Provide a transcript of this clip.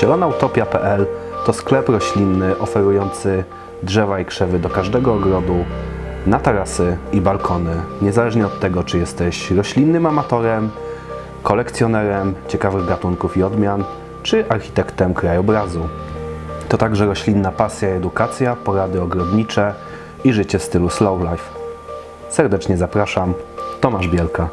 zielonautopia.pl to sklep roślinny oferujący drzewa i krzewy do każdego ogrodu, na tarasy i balkony. Niezależnie od tego, czy jesteś roślinnym amatorem, kolekcjonerem ciekawych gatunków i odmian, czy architektem krajobrazu. To także roślinna pasja edukacja, porady ogrodnicze i życie w stylu slow life. Serdecznie zapraszam, Tomasz Bielka.